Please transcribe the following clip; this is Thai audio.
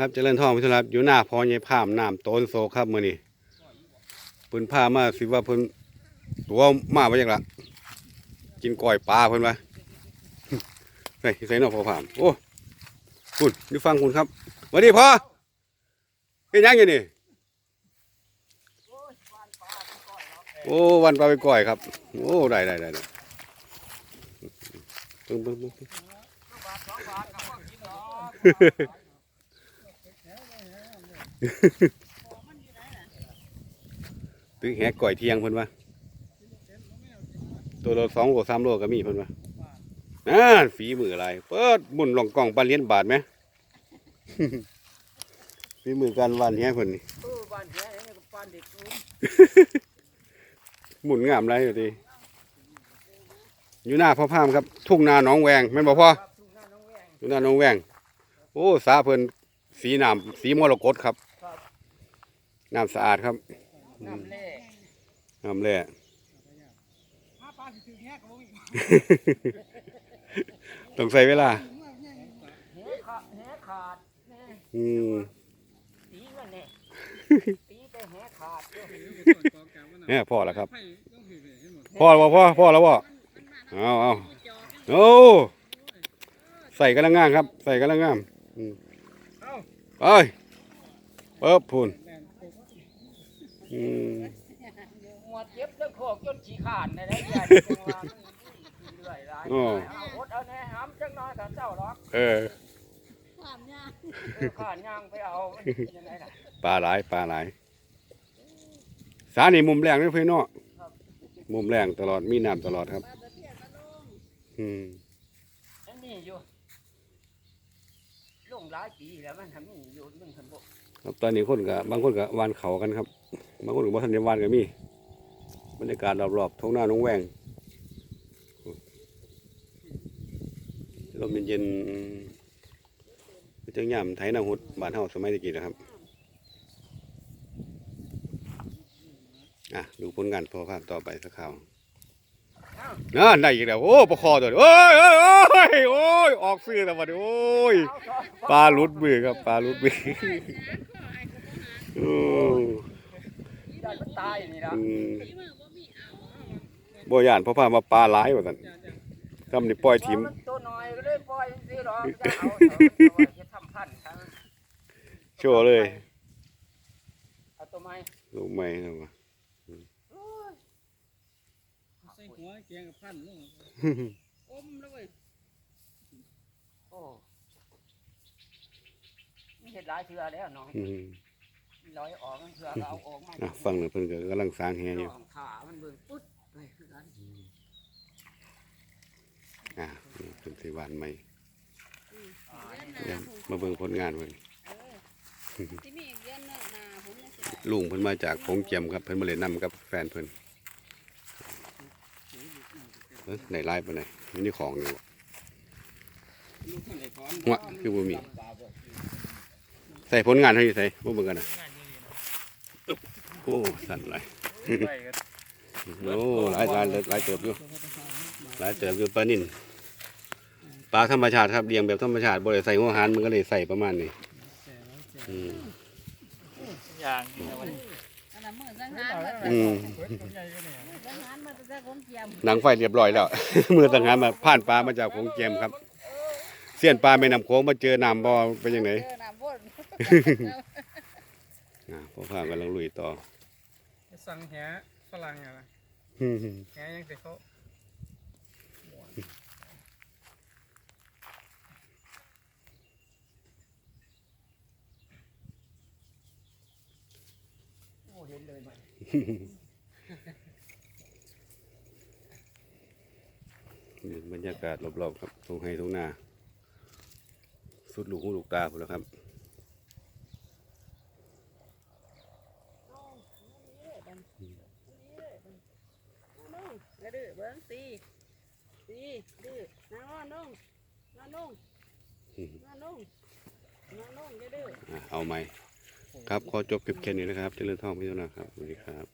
ครับเจริญทองพิทรับอยู่หน้าพอใหญ่พามน้ำโตนโซครับมือนี้เพิ่นพามาสิว่าพิ่นตัวมาบ่จักละกินก้อยปลาเพิ่นว่าใส่ใส่นอพอพามโอ้คุณอยู่ฟังคุณครับสวัสดีพ่อเป็นยังอยู่นี่โอ้วันปลาไปก้อยครับ โอ้ได้ได้ได้ได้ปึ้งปึ้งปึ้งปึ้ง ตึงแหกก่อยเที่ยงเพิ่นว่าตัวละสองโลสามโลก็มีเพิ่นว่านั่นฝีมืออะไรเปิดหมุนลองกล่องปลาเลี้ยนบาทไหมฝีมือการวานแหเพิ่นนี่เออบ้านแท้เนี่ยก็บ้านเด็กรู้หมุนงามไรอยู่ดีอยู่หน้าพ่อพามครับ ทุ่งนาหนองแวงแม่นบ่พ่อครับทุ่งนาน้องแวงอยู่หน้าหนองแวงโอ้สาเพิ่นสีน้ำสีมรกตครับครับ น้ำสะอาดครับน้ำแร่น้ำแร่ถ้าปลาสิถึงแง่ก็บ่มีต้องใส่เวลาแหขาดแหขาดแน่อืมตีมันแน่ตีแต่แหขาดเด้อเนี่ยพ่อแล้วครับ พ่อแล้วบ่พ่อพ่อแล้วบ่เอาเอาโอ้ใส่กันละงามครับ ใส่กันละงามอืมไปเปิบพูน อืมหมวดเจ็บเรื่องโคกจนขี้ขาดในได้ยันจังหวะมันเรื่อยหลายเอาอดเอาแน่หำจังน้อยกับเจ้าหรอกเออเออข้านย่างไปเอามันยังไงล่ะปลาหลายปลาหลาย สานี่มุมแรงนี่เพื่อนเนาะมุมแรงตลอดมีน้ำตลอดครับ อืมอันนี้อยู่ลงหลายปีแล้วมันทำนี่อยู่มึงทันบ่ครับตอนนี้คนกับบางคนกับวานเขากันครับ บางคนกับวัฒนวานก็มีบรรยากาศรอบๆท้องหน้าน้องแวงลมเย็นๆเป็นจังยามไทยนาหุดบ้านเฮาสมัยตะกี้นะครับอะดูผลงานพอภาพต่อไปสักคราวน่าได้อีกแล้วโอ้ประคอตัวโอ้ยโอ้ยโอ้ยโอ้ยออกซื้อแล้ววันโอ้ยปลาลุดมือครับปลาลุดมือ โอ้ได้มันตายนี่ละอืมบ่ย่านเพราะพามาปลาหลายว่าซั่นทำนี่ปล่อยทิมมันตัวน้อยก็เลยปล่อยสิหรอกจะเอาเถอะแต่ว่าจะทำพันธุ์ครับโชว์เลยเอาตัวไม้ลูกใหม่นะว่าใส่หัวเกียงกับพันลงอมแล้วเว้ยโอ้มีเห็ดหลายเถื่อแล้วน้องอืม ร้อยออกมันเถื่อก็เอาออกมาอะฟังหน่อยเพิ่นก็กำลังสร้างแฮอยู่น้องขา มันเบิ่งปุ๊ดไปคือกันอะนี่เพิ่นสิหวานใหม่เดี๋ยวมาเบิ่งผลงานเพิ่นที่มีอีกเดือนหน้าหนาผมเนี่ยสิได้ลุงเพิ่นมาจากผงเจียมครับเพิ่นมาเล่นน้ำกับแฟนเพิ่นเอ้ยได้หลายปานใดมีนี่ของอยู่บ่ลูกคนไหนถอนหัวคือบ่มี ใส่ผลงานให้อยู่ใส่บ่เบิ่งกันน่ะ โอ้สั่นหลายโอ้หลายหลายหลายเติบอยู่หลายเติบอยู่ปลานิ่นปลาธรรมชาติครับเลี้ยงแบบธรรมชาติบ่ได้ใส่หัวอาหารมันก็เลยใส่ประมาณนี้อืมอย่างอันนั้นมือสังหารมาแต่อืมสังหารมาแต่ของเจียมหนังไฟเรียบร้อยแล้วมือสังหารมาผ่านปลามาจากของเกมครับเสี้ยนปลาแม่น้ำโขงมาเจอน้ำบ่เป็นยังไงเจอ น้ำวนอ่าพ่อพากำลังลุยต่อสั่งแหฝรั่งอะนะแหยังแต่เขาโอ้เห็นเลยมันนี่บรรยากาศรอบๆครับตรงไฮตรงนาสุดลูกหูลูกตาพุ่นแล้วครับ กระดื้อ เบิ้งตีตีดื้อนางนอนลงนอนลงนอนลงนอนลงกระดื้อ เอาไหมครับ ขอจบคลิปแค่นี้นะครับเจริญทองพิจารณาครับสวัสดีครับ